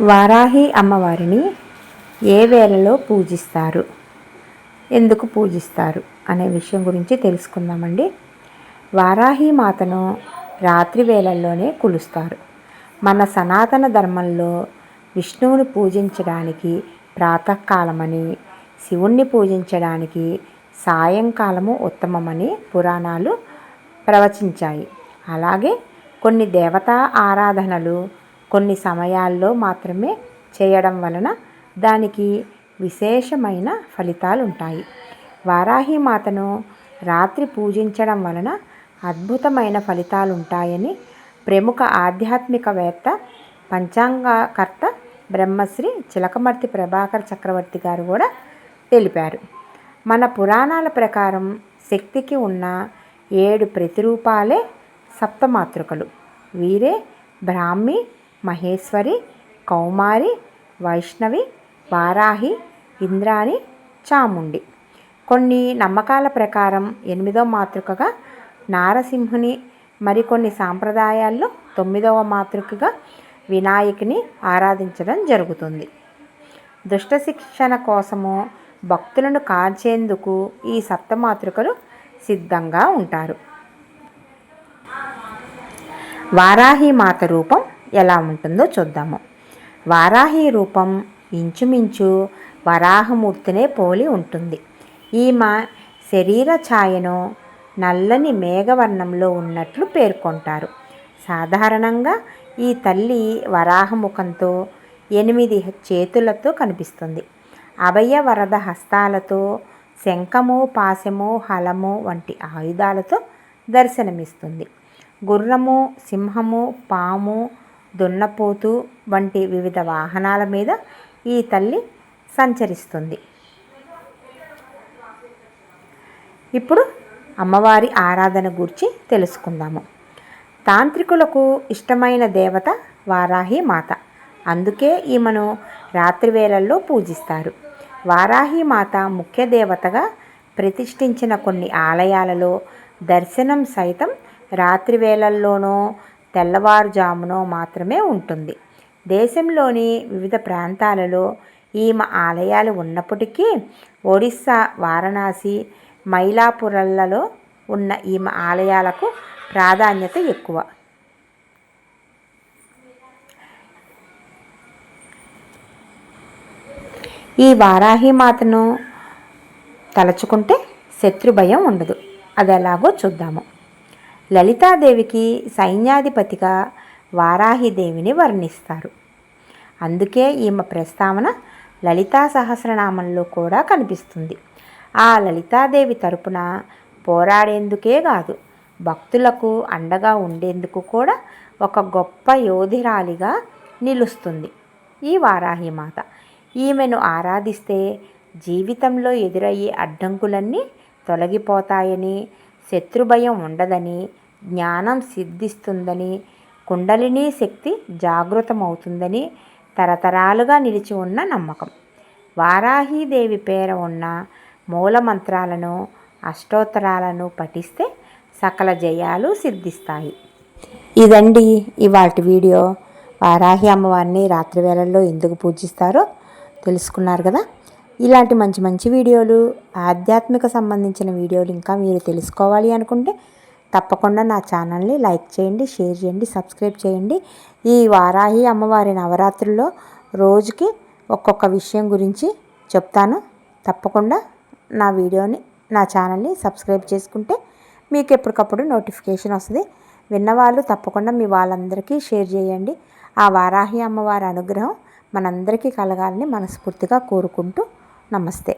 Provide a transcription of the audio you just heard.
వారాహి అమ్మవారిని ఏ వేళలో పూజిస్తారు? ఎందుకు పూజిస్తారు? అనే విషయం గురించి తెలుసుకుందామండి. వారాహి మాతను రాత్రి వేళల్లోనే కొలుస్తారు. మన సనాతన ధర్మంలో విష్ణువుని పూజించడానికి ప్రాతకాలమని శివుణ్ణి పూజించడానికి సాయంకాలము ఉత్తమమని పురాణాలు ప్రవచించాయి. అలాగే కొన్ని దేవతా ఆరాధనలు కొన్ని సమయాల్లో మాత్రమే చేయడం వలన దానికి విశేషమైన ఫలితాలు ఉంటాయి వారాహి మాతను రాత్రి పూజించడం వలన అద్భుతమైన ఫలితాలు ఉంటాయని ప్రముఖ ఆధ్యాత్మికవేత్త పంచాంగకర్త బ్రహ్మశ్రీ చిలకమర్తి ప్రభాకర్ చక్రవర్తి గారు కూడా తెలిపారు. మన పురాణాల ప్రకారం శక్తికి ఉన్న ఏడు ప్రతిరూపాలే సప్తమాతృకలు. వీరే బ్రాహ్మి మహేశ్వరి కౌమారి వైష్ణవి వారాహి ఇంద్రాణి చాముండి. కొన్ని నమ్మకాల ప్రకారం ఎనిమిదవ మాతృకగా నారసింహుని మరికొన్ని సాంప్రదాయాల్లో తొమ్మిదవ మాతృకగా వినాయకుని ఆరాధించడం జరుగుతుంది. దుష్ట శిక్షణ కోసము భక్తులను కాల్చేందుకు ఈ సప్తమాతృకలు సిద్ధంగా ఉంటారు. వారాహి మాత రూపం ఎలా ఉంటుందో చూద్దాము. వారాహి రూపం ఇంచుమించు వరాహమూర్తినే పోలి ఉంటుంది. ఈమె శరీర ఛాయను నల్లని మేఘవర్ణంలో ఉన్నట్లు పేర్కొంటారు. సాధారణంగా ఈ తల్లి వరాహముఖంతో ఎనిమిది చేతులతో కనిపిస్తుంది. అభయ వరద హస్తాలతో శంఖము పాశము హలము వంటి ఆయుధాలతో దర్శనమిస్తుంది. గుర్రము సింహము పాము దున్నపోతు వంటి వివిధ వాహనాల మీద ఈ తల్లి సంచరిస్తుంది. ఇప్పుడు అమ్మవారి ఆరాధన గురించి తెలుసుకుందాము. తాంత్రికులకు ఇష్టమైన దేవత వారాహి మాత. అందుకే ఈమెను రాత్రి వేళల్లో పూజిస్తారు. వారాహి మాత ముఖ్య దేవతగా ప్రతిష్ఠించిన కొన్ని ఆలయాలలో దర్శనం సైతం రాత్రి వేళల్లోనో తెల్లవారుజామునో మాత్రమే ఉంటుంది. దేశంలోని వివిధ ప్రాంతాలలో ఈమె ఆలయాలు ఉన్నప్పటికీ ఒడిస్సా వారణాసి మైలాపురలలో ఉన్న ఈమె ఆలయాలకు ప్రాధాన్యత ఎక్కువ. ఈ వారాహి మాతను తలుచుకుంటే శత్రు భయం ఉండదు. అది ఎలాగో చూద్దాము. లలితాదేవికి సైన్యాధిపతిగా వారాహిదేవిని వర్ణిస్తారు. అందుకే ఈమె ప్రస్తావన లలితా సహస్రనామంలో కూడా కనిపిస్తుంది. ఆ లలితాదేవి తరపున పోరాడేందుకే కాదు భక్తులకు అండగా ఉండేందుకు కూడా ఒక గొప్ప యోధిరాలిగా నిలుస్తుంది ఈ వారాహి మాత ఈమెను ఆరాధిస్తే జీవితంలో ఎదురయ్యే అడ్డంకులన్నీ తొలగిపోతాయని శత్రుభయం ఉండదని జ్ఞానం సిద్ధిస్తుందని కుండలిని శక్తి జాగృతమవుతుందని తరతరాలుగా నిలిచి ఉన్న నమ్మకం. వారాహీదేవి పేర ఉన్న మూలమంత్రాలను అష్టోత్తరాలను పఠిస్తే సకల జయాలు సిద్ధిస్తాయి. ఇదండి ఇవాటి వీడియో. వారాహి అమ్మవారిని రాత్రి వేళల్లో ఎందుకు పూజిస్తారో తెలుసుకున్నారు కదా? ఇలాంటి మంచి మంచి వీడియోలు ఆధ్యాత్మిక సంబంధించిన వీడియోలు ఇంకా మీరు తెలుసుకోవాలి అనుకుంటే తప్పకుండా నా ఛానల్ని లైక్ చేయండి షేర్ చేయండి సబ్స్క్రైబ్ చేయండి. ఈ వారాహి అమ్మవారి నవరాత్రుల్లో రోజుకి ఒక్కొక్క విషయం గురించి చెప్తాను. తప్పకుండా నా వీడియోని నా ఛానల్ని సబ్స్క్రైబ్ చేసుకుంటే మీకు ఎప్పటికప్పుడు నోటిఫికేషన్ వస్తుంది. విన్నవాళ్ళు తప్పకుండా మీ వాళ్ళందరికీ షేర్ చేయండి. ఆ వారాహి అమ్మవారి అనుగ్రహం మనందరికీ కలగాలని మనస్ఫూర్తిగా కోరుకుంటూ నమస్తే.